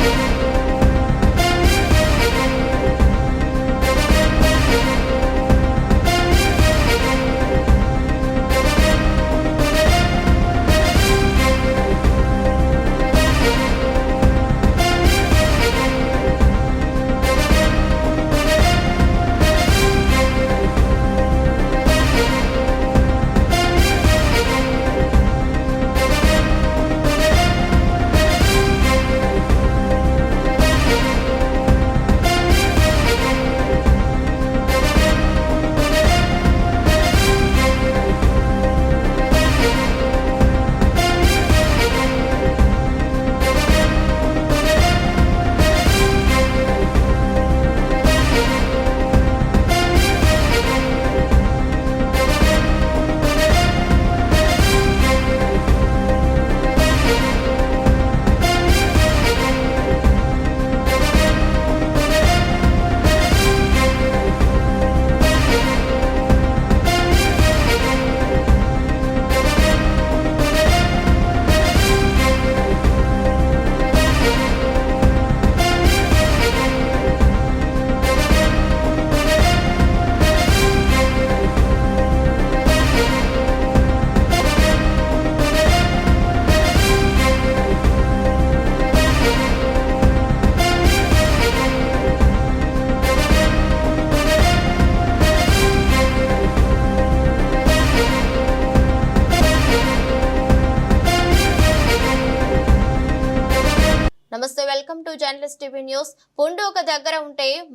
Музика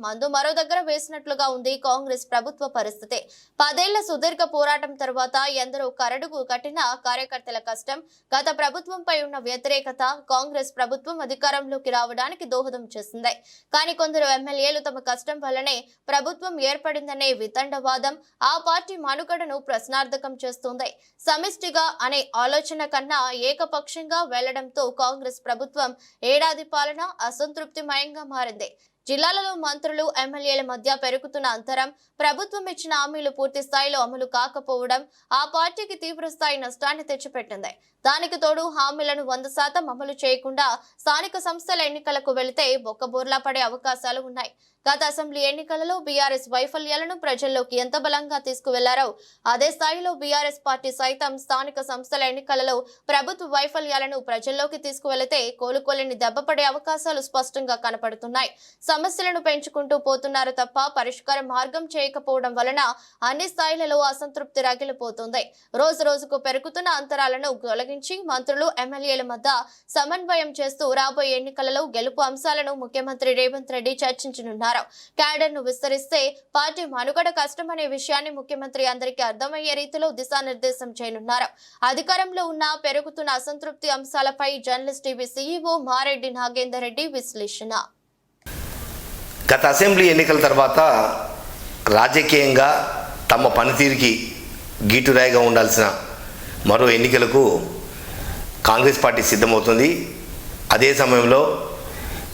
మందు మరో దగ్గర వేసినట్లుగా ఉంది కాంగ్రెస్ ప్రభుత్వ పరిస్థితి. పదేళ్ళ సుదీర్ఘ పోరాటం తర్వాత ఎందరో కరడుకు కట్టిన కార్యకర్తల కష్టం గత ప్రభుత్వంపై ఉన్న వ్యతిరేకత కాంగ్రెస్ ప్రభుత్వం అధికారంలోకి రావడానికి దోహదం చేసింది. కానీ కొందరు ఎమ్మెల్యేలు తమ కష్టం వల్లనే ప్రభుత్వం ఏర్పడిందనే వితండవాదం ఆ పార్టీ మనుగడను ప్రశ్నార్థకం చేస్తుంది. సమిష్టిగా అనే ఆలోచన కన్నా ఏకపక్షంగా వెళ్ళడంతో కాంగ్రెస్ ప్రభుత్వం ఏడాది పాలన అసంతృప్తిమయంగా మారింది. జిల్లాలలో మంత్రులు ఎమ్మెల్యేల మధ్య పెరుగుతున్న అంతరం ప్రభుత్వం ఇచ్చిన హామీలు పూర్తి స్థాయిలో అమలు కాకపోవడం ఆ పార్టీకి తీవ్రస్థాయి నష్టాన్ని తెచ్చిపెట్టింది. దానికి తోడు హామీలను వంద శాతం అమలు చేయకుండా స్థానిక సంస్థల ఎన్నికలకు వెళితే బొక్కబోర్లా పడే అవకాశాలు ఉన్నాయి. గత అసెంబ్లీ ఎన్నికలలో బీఆర్ఎస్ వైఫల్యాలను ప్రజల్లోకి ఎంత బలంగా తీసుకువెళ్ళారో అదే స్థాయిలో బీఆర్ఎస్ పార్టీ సైతం స్థానిక సంస్థల ఎన్నికలలో ప్రభుత్వ వైఫల్యాలను ప్రజల్లోకి తీసుకువెళితే కోలుకోలేని దెబ్బపడే అవకాశాలు స్పష్టంగా కనపడుతున్నాయి. సమస్యలను పెంచుకుంటూ పోతున్నారు తప్ప పరిష్కార మార్గం చేయకపోవడం వలన అన్ని స్థాయిలలో అసంతృప్తి రగిలిపోతుంది. రోజు రోజుకు పెరుగుతున్న అంతరాలను తొలగించి మంత్రులు ఎమ్మెల్యేల మధ్య సమన్వయం చేస్తూ రాబోయే ఎన్నికలలో గెలుపు అంశాలను ముఖ్యమంత్రి రేవంత్ రెడ్డి చర్చించనున్నారు. క్యాడర్ను విస్తరిస్తే పార్టీ మనుగడ కష్టమనే విషయాన్ని ముఖ్యమంత్రి అందరికీ అర్థమయ్యే రీతిలో దిశానిర్దేశం చేయనున్నారు. అధికారంలో ఉన్న పెరుగుతున్న అసంతృప్తి అంశాలపై journalist TV CEO Mareddy Nagender Reddy విశ్లేషణ. గత అసెంబ్లీ ఎన్నికల తర్వాత రాజకీయంగా తమ పనితీరుకి గీటురాయిగా ఉండాల్సిన మరో ఎన్నికలకు కాంగ్రెస్ పార్టీ సిద్ధమవుతుంది. అదే సమయంలో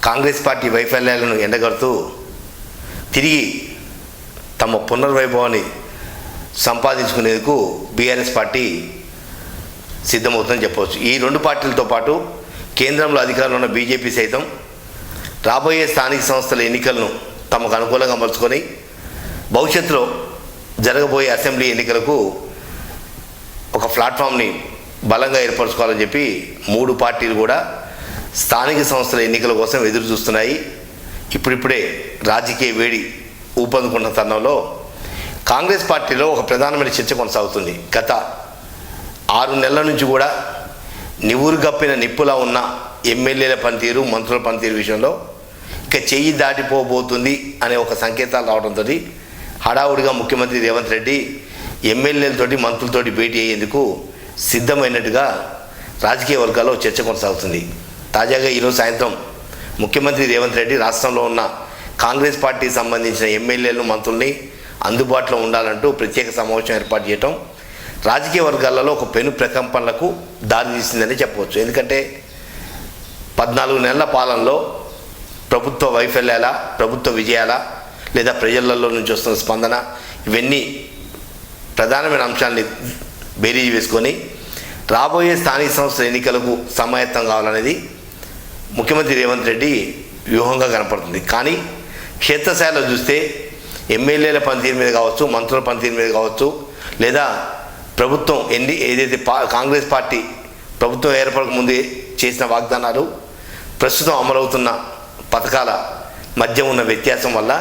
కాంగ్రెస్ పార్టీ వైఫల్యాలను ఎండగడుతూ తిరిగి తమ పునర్వైభవాన్ని సంపాదించుకునేందుకు బీఆర్ఎస్ పార్టీ సిద్ధమవుతుందని చెప్పవచ్చు. ఈ రెండు పార్టీలతో పాటు కేంద్రంలో అధికారంలో ఉన్న బీజేపీ సైతం రాబోయే స్థానిక సంస్థల ఎన్నికలను తమకు అనుకూలంగా మలుచుకొని భవిష్యత్తులో జరగబోయే అసెంబ్లీ ఎన్నికలకు ఒక ప్లాట్ఫామ్ని బలంగా ఏర్పరచుకోవాలని చెప్పి మూడు పార్టీలు కూడా స్థానిక సంస్థల ఎన్నికల కోసం ఎదురు చూస్తున్నాయి ఇప్పుడిప్పుడే రాజకీయ వేడి ఊపందుకున్న తరుణంలో కాంగ్రెస్ పార్టీలో ఒక ప్రధానమైన చర్చ కొనసాగుతుంది. గత ఆరు నెలల నుంచి కూడా నివురు గప్పిన నిప్పులా ఉన్న ఎమ్మెల్యేల పనితీరు మంత్రుల పనితీరు విషయంలో ఇక చెయ్యి దాటిపోబోతుంది అనే ఒక సంకేతాలు రావడంతో హడావుడిగా ముఖ్యమంత్రి రేవంత్ రెడ్డి ఎమ్మెల్యేలతోటి మంత్రులతోటి భేటీ అయ్యేందుకు సిద్ధమైనట్టుగా రాజకీయ వర్గాల్లో చర్చ కొనసాగుతుంది. తాజాగా ఈరోజు సాయంత్రం ముఖ్యమంత్రి రేవంత్ రెడ్డి రాష్ట్రంలో ఉన్న కాంగ్రెస్ పార్టీకి సంబంధించిన ఎమ్మెల్యేలు మంత్రుల్ని అందుబాటులో ఉండాలంటూ ప్రత్యేక సమావేశం ఏర్పాటు చేయటం రాజకీయ వర్గాలలో ఒక పెను ప్రకంపనలకు దారితీసిందని చెప్పవచ్చు. ఎందుకంటే పద్నాలుగు నెలల పాలనలో ప్రభుత్వ వైఫల్యాల ప్రభుత్వ విజయాల లేదా ప్రజలలో నుంచి వస్తున్న స్పందన ఇవన్నీ ప్రధానమైన అంశాన్ని బేరీజ్ వేసుకొని రాబోయే స్థానిక సంస్థల ఎన్నికలకు సమాయత్తం కావాలనేది ముఖ్యమంత్రి రేవంత్ రెడ్డి వ్యూహంగా కనపడుతుంది. కానీ క్షేత్రస్థాయిలో చూస్తే ఎమ్మెల్యేల పనితీరు మీద కావచ్చు మంత్రుల పనితీరు మీద కావచ్చు లేదా ప్రభుత్వం ఎన్ని ఏదైతే కాంగ్రెస్ పార్టీ ప్రభుత్వం ఏర్పడక ముందే చేసిన వాగ్దానాలు ప్రస్తుతం అమలవుతున్న పథకాల మధ్య ఉన్న వ్యత్యాసం వల్ల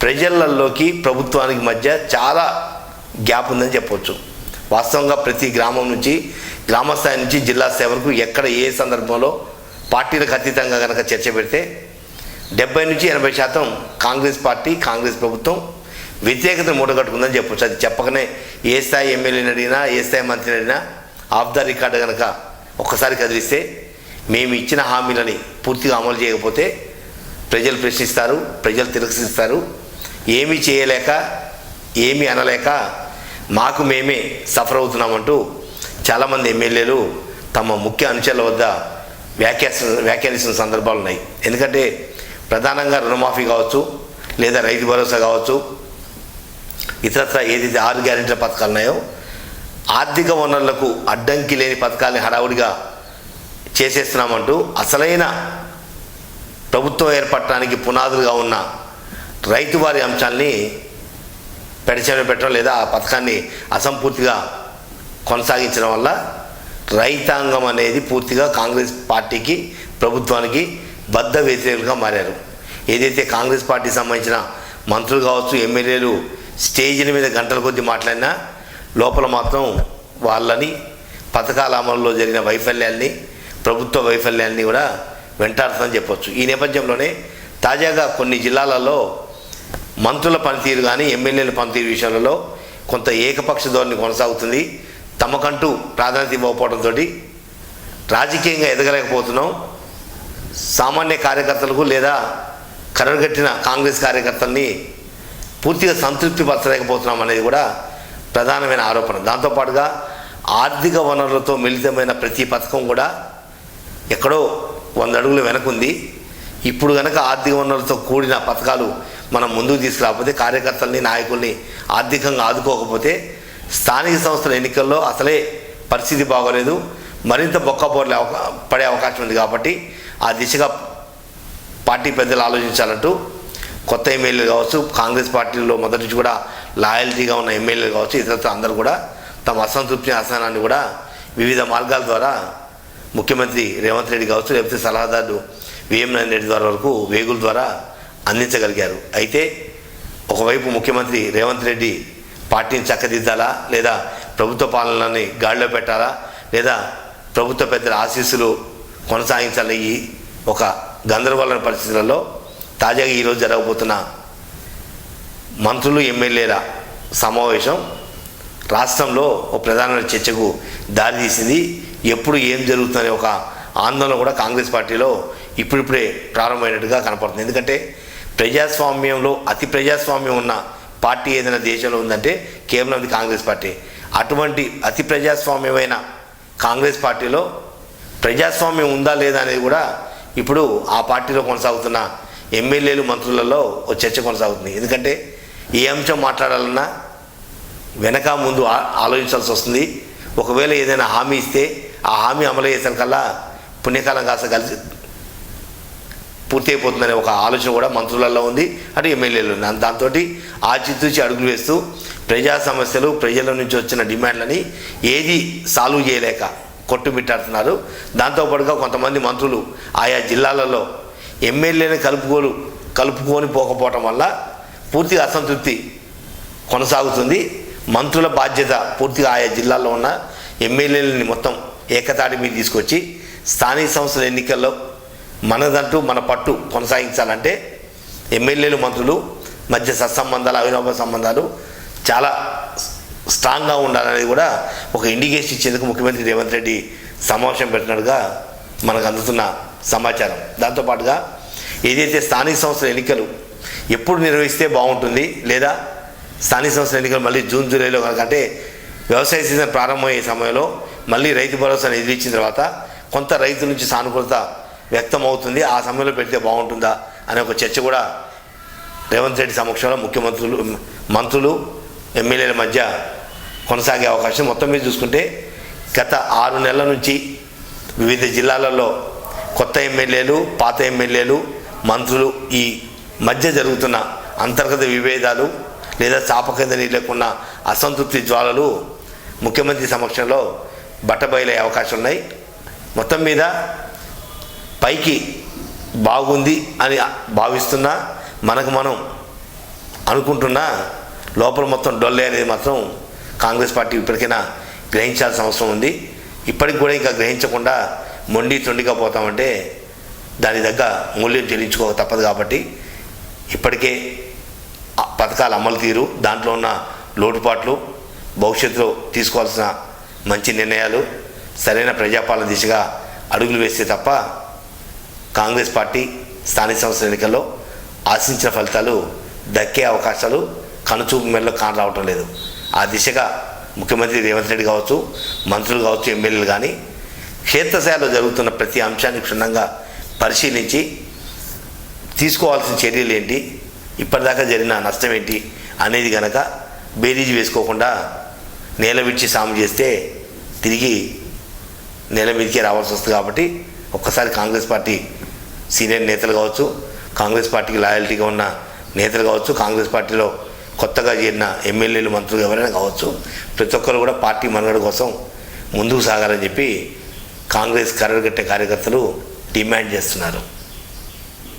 ప్రజలలోకి ప్రభుత్వానికి మధ్య చాలా గ్యాప్ ఉందని చెప్పవచ్చు వాస్తవంగా ప్రతి గ్రామం నుంచి గ్రామ స్థాయి నుంచి జిల్లా స్థాయి వరకు ఎక్కడ ఏ సందర్భంలో పార్టీలకు అతీతంగా కనుక చర్చ పెడితే డెబ్బై నుంచి ఎనభై శాతం కాంగ్రెస్ పార్టీ కాంగ్రెస్ ప్రభుత్వం వ్యతిరేకతను మూటగట్టుకుందని చెప్పొచ్చు. అది చెప్పకనే ఏ స్థాయి ఎమ్మెల్యేని అడిగినా ఏ స్థాయి మంత్రిని అడిగినా ఆఫ్ ద రికార్డు కనుక ఒక్కసారి కదిలిస్తే మేము ఇచ్చిన హామీలని పూర్తిగా అమలు చేయకపోతే ప్రజలు ప్రశ్నిస్తారు ప్రజలు తిరస్కరిస్తారు. ఏమీ చేయలేక ఏమీ అనలేక మాకు మేమే సఫర్ అవుతున్నామంటూ చాలామంది ఎమ్మెల్యేలు తమ ముఖ్య అనుచరుల వద్ద వ్యాఖ్యాస వ్యాఖ్యానించిన సందర్భాలు ఉన్నాయి. ఎందుకంటే ప్రధానంగా రుణమాఫీ కావచ్చు లేదా రైతు భరోసా కావచ్చు ఇతరత్ర ఏదైతే ఆరు గ్యారెంటీల పథకాలు ఉన్నాయో ఆర్థిక వనరులకు అడ్డంకి లేని పథకాలని హడావుడిగా చేసేస్తున్నామంటూ అసలైన ప్రభుత్వం ఏర్పడటానికి పునాదులుగా ఉన్న రైతు వారి అంశాల్ని పెడచెవిన పెట్టడం లేదా ఆ పథకాన్ని అసంపూర్తిగా కొనసాగించడం వల్ల రైతాంగం అనేది పూర్తిగా కాంగ్రెస్ పార్టీకి ప్రభుత్వానికి బద్ధ వ్యతిరేకులుగా మారారు. ఏదైతే కాంగ్రెస్ పార్టీకి సంబంధించిన మంత్రులు కావచ్చు ఎమ్మెల్యేలు స్టేజీల మీద గంటల కొద్దీ మాట్లాడినా లోపల మాత్రం వాళ్ళని పథకాల అమలులో జరిగిన వైఫల్యాల్ని ప్రభుత్వ వైఫల్యాన్ని కూడా వెంటాడుతుందని చెప్పొచ్చు. ఈ నేపథ్యంలోనే తాజాగా కొన్ని జిల్లాలలో మంత్రుల పనితీరు కానీ ఎమ్మెల్యేల పనితీరు విషయాలలో కొంత ఏకపక్ష ధోరణి కొనసాగుతుంది. తమకంటూ ప్రాధాన్యత ఇవ్వకపోవడంతో రాజకీయంగా ఎదగలేకపోతున్నాం. సామాన్య కార్యకర్తలకు లేదా కర్రగట్టిన కాంగ్రెస్ కార్యకర్తల్ని పూర్తిగా సంతృప్తి పరచలేకపోతున్నాం అనేది కూడా ప్రధానమైన ఆరోపణ. దాంతోపాటుగా ఆర్థిక వనరులతో మిళితమైన ప్రతి పథకం కూడా ఎక్కడో వంద అడుగులు వెనకుంది ఇప్పుడు కనుక ఆర్థిక వనరులతో కూడిన పథకాలు మనం ముందుకు తీసుకురాకపోతే కార్యకర్తల్ని నాయకుల్ని ఆర్థికంగా ఆదుకోకపోతే స్థానిక సంస్థల ఎన్నికల్లో అసలే పరిస్థితి బాగోలేదు. మరింత బొక్కపోర్లు అవకా పడే అవకాశం ఉంది కాబట్టి ఆ దిశగా పార్టీ పెద్దలు ఆలోచించాలంటూ కొత్త ఎమ్మెల్యేలు కావచ్చు కాంగ్రెస్ పార్టీలో మొదటి నుంచి కూడా లాయల్టీగా ఉన్న ఎమ్మెల్యేలు కావచ్చు ఇతరులతో అందరూ కూడా తమ అసంతృప్తి అసహనాన్ని కూడా వివిధ మార్గాల ద్వారా ముఖ్యమంత్రి రేవంత్ రెడ్డి కావచ్చు లేకపోతే సలహాదారు విఎం నారాయణ రెడ్డి ద్వారా వరకు వేగుల ద్వారా అందించగలిగారు. అయితే ఒకవైపు ముఖ్యమంత్రి రేవంత్ రెడ్డి పార్టీని చక్కదిద్దాలా లేదా ప్రభుత్వ పాలనని గాడిలో పెట్టాలా? లేదా ప్రభుత్వ పెద్దల ఆశీస్సులు కొనసాగించాలి ఈ ఒక గందరగోళ పరిస్థితులలో తాజాగా ఈరోజు జరగబోతున్న మంత్రులు ఎమ్మెల్యేల సమావేశం రాష్ట్రంలో ఒక ప్రధానమైన చర్చకు దారితీసింది ఎప్పుడు ఏం జరుగుతుందనే ఒక ఆందోళన కూడా కాంగ్రెస్ పార్టీలో ఇప్పుడిప్పుడే ప్రారంభమైనట్టుగా కనపడుతుంది. ఎందుకంటే ప్రజాస్వామ్యంలో అతి ప్రజాస్వామ్యం ఉన్న పార్టీ ఏదైనా దేశంలో ఉందంటే కేవలం అది కాంగ్రెస్ పార్టీ. అటువంటి అతి ప్రజాస్వామ్యమైన కాంగ్రెస్ పార్టీలో ప్రజాస్వామ్యం ఉందా లేదా అనేది కూడా ఇప్పుడు ఆ పార్టీలో కొనసాగుతున్న ఎమ్మెల్యేలు మంత్రులలో ఓ చర్చ కొనసాగుతుంది. ఎందుకంటే ఏ అంశం మాట్లాడాలన్నా వెనక ముందు ఆలోచించాల్సి వస్తుంది. ఒకవేళ ఏదైనా హామీ ఇస్తే ఆ హామీ అమలు చేసేకల్లా పుణ్యకాలం కాస్త కలిసి పూర్తి అయిపోతుందనే ఒక ఆలోచన కూడా మంత్రులలో ఉంది అటు ఎమ్మెల్యేలు ఉంది దాంతో ఆచితూచి అడుగులు వేస్తూ ప్రజా సమస్యలు ప్రజల నుంచి వచ్చిన డిమాండ్లని ఏది సాల్వ్ చేయలేక కొట్టుమిట్టాడుతున్నారు. దాంతోపాటుగా కొంతమంది మంత్రులు ఆయా జిల్లాలలో ఎమ్మెల్యేని కలుపుకోలు కలుపుకొని పోకపోవటం వల్ల పూర్తిగా అసంతృప్తి కొనసాగుతుంది. మంత్రుల బాధ్యత పూర్తిగా ఆయా జిల్లాల్లో ఉన్న ఎమ్మెల్యేలని మొత్తం ఏకతాటి మీద తీసుకొచ్చి స్థానిక సంస్థల ఎన్నికల్లో మనదంటూ మన పట్టు కొనసాగించాలంటే ఎమ్మెల్యేలు మంత్రులు మధ్య సత్సంబంధాలు అవినోభ సంబంధాలు చాలా స్ట్రాంగ్గా ఉండాలనేది కూడా ఒక ఇండికేషన్ ఇచ్చేందుకు ముఖ్యమంత్రి రేవంత్ రెడ్డి సమావేశం పెట్టినట్టుగా మనకు అందుతున్న సమాచారం. దాంతోపాటుగా ఏదైతే స్థానిక సంస్థల ఎన్నికలు ఎప్పుడు నిర్వహిస్తే బాగుంటుంది లేదా స్థానిక సంస్థల ఎన్నికలు మళ్ళీ జూన్ జూలైలో కనుక అంటే వ్యవసాయ సీజన్ ప్రారంభమయ్యే సమయంలో మళ్ళీ రైతు భరోసాను ఎదిరించిన తర్వాత కొంత రైతు నుంచి సానుకూలత వ్యక్తం అవుతుంది ఆ సమయంలో పెడితే బాగుంటుందా అనే ఒక చర్చ కూడా రేవంత్ రెడ్డి సమక్షంలో ముఖ్యమంత్రులు మంత్రులు ఎమ్మెల్యేల మధ్య కొనసాగే అవకాశం మొత్తం మీద చూసుకుంటే గత ఆరు నెలల నుంచి వివిధ జిల్లాలలో కొత్త ఎమ్మెల్యేలు పాత ఎమ్మెల్యేలు మంత్రులు ఈ మధ్య జరుగుతున్న అంతర్గత విభేదాలు లేదా చాప కింద నీళ్ళకున్న అసంతృప్తి జ్వాలలు ముఖ్యమంత్రి సమక్షంలో బట్టబయలయ్యే అవకాశం ఉన్నాయి. మొత్తం మీద పైకి బాగుంది అని భావిస్తున్నా మనకు మనం అనుకుంటున్నా లోపల మొత్తం డొల్లే అనేది మాత్రం కాంగ్రెస్ పార్టీ ఇప్పటికైనా గ్రహించాల్సిన అవసరం ఉంది. ఇప్పటికి కూడా ఇంకా గ్రహించకుండా మొండి తొండిగా పోతామంటే దాని దగ్గర మూల్యం చెల్లించుకోక తప్పదు కాబట్టి ఇప్పటికే పథకాలు పథకాల అమలు తీరు. దాంట్లో ఉన్న లోటుపాట్లు భవిష్యత్తులో తీసుకోవాల్సిన మంచి నిర్ణయాలు సరైన ప్రజాపాలన దిశగా అడుగులు వేస్తే తప్ప కాంగ్రెస్ పార్టీ స్థానిక సంస్థల ఎన్నికల్లో ఆశించిన ఫలితాలు దక్కే అవకాశాలు కనుచూపు మేరలో కానరావటం లేదు. ఆ దిశగా ముఖ్యమంత్రి రేవంత్ రెడ్డి కావచ్చు మంత్రులు కావచ్చు ఎమ్మెల్యేలు కానీ క్షేత్రస్థాయిలో జరుగుతున్న ప్రతి అంశాన్ని క్షుణ్ణంగా పరిశీలించి తీసుకోవాల్సిన చర్యలు ఏంటి ఇప్పటిదాకా జరిగిన నష్టం ఏంటి అనేది గనక బేరీజు వేసుకోకుండా నేల విడిచి సాము చేస్తే తిరిగి నేల మీదకే రావాల్సి వస్తుంది కాబట్టి ఒక్కసారి కాంగ్రెస్ పార్టీ సీనియర్ నేతలు కావచ్చు కాంగ్రెస్ పార్టీకి లాయల్టీగా ఉన్న నేతలు కావచ్చు కాంగ్రెస్ పార్టీలో కొత్తగా చేరిన ఎమ్మెల్యేలు మంత్రులు ఎవరైనా కావచ్చు ప్రతి ఒక్కరు కూడా పార్టీ మనుగడ కోసం ముందుకు సాగాలని చెప్పి కాంగ్రెస్ కర్రగట్టే కార్యకర్తలు డిమాండ్ చేస్తున్నారు.